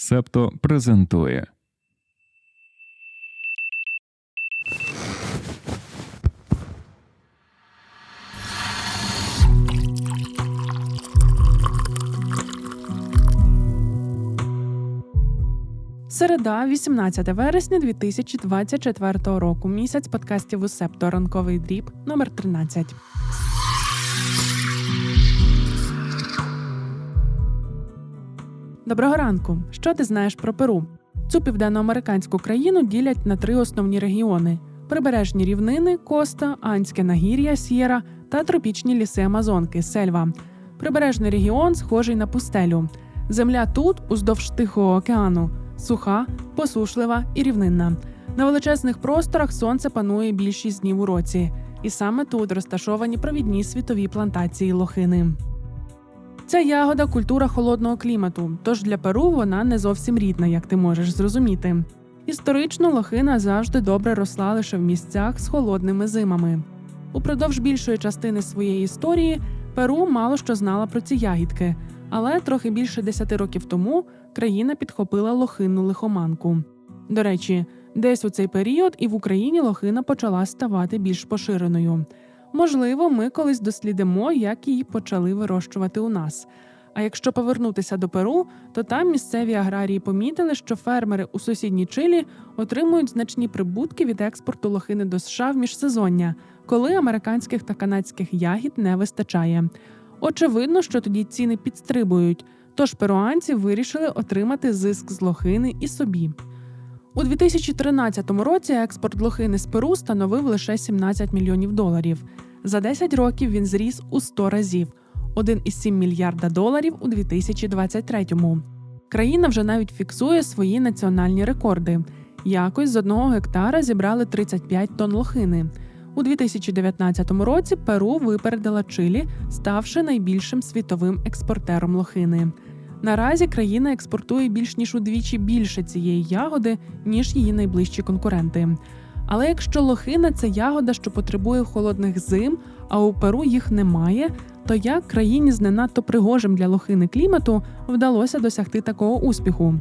Септо презентує. Середа, 18 вересня 2024 року. Місяць подкастів у Септо ранковий дріб номер 13. Доброго ранку. Що ти знаєш про Перу? Цю південноамериканську країну ділять на три основні регіони: прибережні рівнини, Коста, Анське нагір'я, Сєра та тропічні ліси Амазонки, Сельва. Прибережний регіон схожий на пустелю. Земля тут, уздовж Тихого океану, суха, посушлива і рівнинна. На величезних просторах сонце панує більшість днів у році, і саме тут розташовані провідні світові плантації лохини. Ця ягода культура холодного клімату, тож для Перу вона не зовсім рідна, як ти можеш зрозуміти. Історично лохина завжди добре росла лише в місцях з холодними зимами. Упродовж більшої частини своєї історії Перу мало що знала про ці ягідки, але трохи більше 10 років тому країна підхопила лохинну лихоманку. До речі, десь у цей період і в Україні лохина почала ставати більш поширеною. Можливо, ми колись дослідимо, як її почали вирощувати у нас. А якщо повернутися до Перу, то там місцеві аграрії помітили, що фермери у сусідній Чилі отримують значні прибутки від експорту лохини до США в міжсезоння, коли американських та канадських ягід не вистачає. Очевидно, що тоді ціни підстрибують, тож перуанці вирішили отримати зиск з лохини і собі. У 2013 році експорт лохини з Перу становив лише 17 мільйонів доларів. За 10 років він зріс у 100 разів 1,7 мільярда доларів у 2023-му. Країна вже навіть фіксує свої національні рекорди. Якось з одного гектара зібрали 35 тонн лохини. У 2019 році Перу випередила Чилі, ставши найбільшим світовим експортером лохини. Наразі країна експортує більш ніж удвічі більше цієї ягоди, ніж її найближчі конкуренти. Але якщо лохина це ягода, що потребує холодних зим, а у Перу їх немає, то як країні з не надто пригожим для лохини клімату вдалося досягти такого успіху?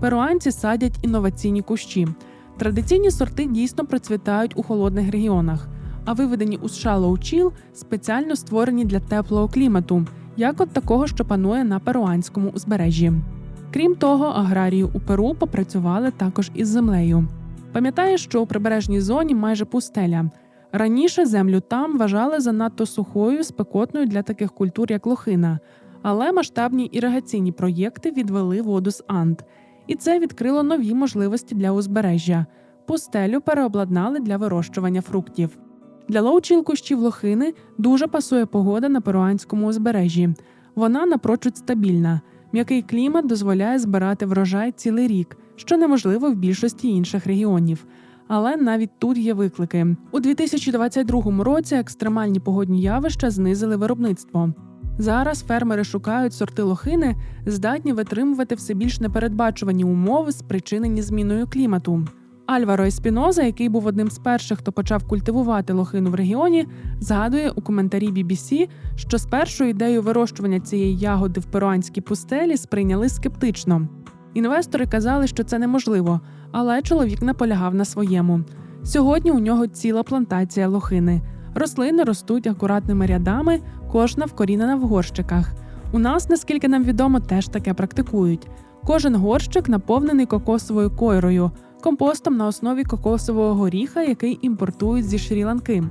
Перуанці садять інноваційні кущі. Традиційні сорти дійсно процвітають у холодних регіонах, а виведені у США лоучіл спеціально створені для теплого клімату, як от такого, що панує на перуанському узбережжі. Крім того, аграрії у Перу попрацювали також із землею. Пам'ятаєш, що у прибережній зоні майже пустеля. Раніше землю там вважали занадто сухою, спекотною для таких культур, як лохина, але масштабні іригаційні проєкти відвели воду з Анд, і це відкрило нові можливості для узбережжя. Пустелю переобладнали для вирощування фруктів. Для лоучіл кущів лохини дуже пасує погода на перуанському узбережжі. Вона напрочуд стабільна. М'який клімат дозволяє збирати врожай цілий рік, що неможливо в більшості інших регіонів. Але навіть тут є виклики. У 2022 році екстремальні погодні явища знизили виробництво. Зараз фермери шукають сорти лохини, здатні витримувати все більш непередбачувані умови, спричинені зміною клімату. Альваро Еспіноза, який був одним з перших, хто почав культивувати лохину в регіоні, згадує у коментарі BBC, що спершу ідею вирощування цієї ягоди в перуанській пустелі сприйняли скептично. Інвестори казали, що це неможливо, але чоловік наполягав на своєму. Сьогодні у нього ціла плантація лохини. Рослини ростуть акуратними рядами, кожна вкорінена в горщиках. У нас, наскільки нам відомо, теж таке практикують. Кожен горщик наповнений кокосовою койрою, компостом на основі кокосового горіха, який імпортують зі Шрі-Ланки.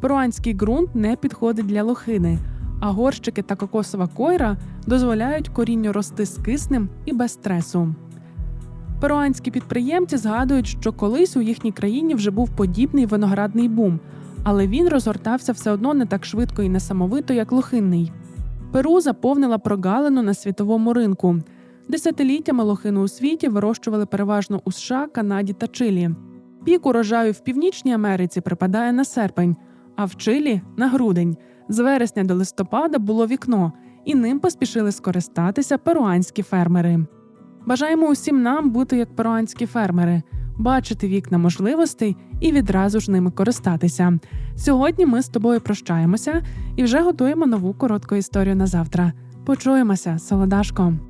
Перуанський ґрунт не підходить для лохини, а горщики та кокосова койра дозволяють корінню рости з киснем і без стресу. Перуанські підприємці згадують, що колись у їхній країні вже був подібний виноградний бум, але він розгортався все одно не так швидко і несамовито, як лохинний. Перу заповнила прогалину на світовому ринку. Десятиліттями лохину у світі вирощували переважно у США, Канаді та Чилі. Пік урожаю в Північній Америці припадає на серпень, а в Чилі на грудень. З вересня до листопада було вікно, і ним поспішили скористатися перуанські фермери. Бажаємо усім нам бути як перуанські фермери, бачити вікна можливостей і відразу ж ними користатися. Сьогодні ми з тобою прощаємося і вже готуємо нову коротку історію на завтра. Почуємося, солодашко!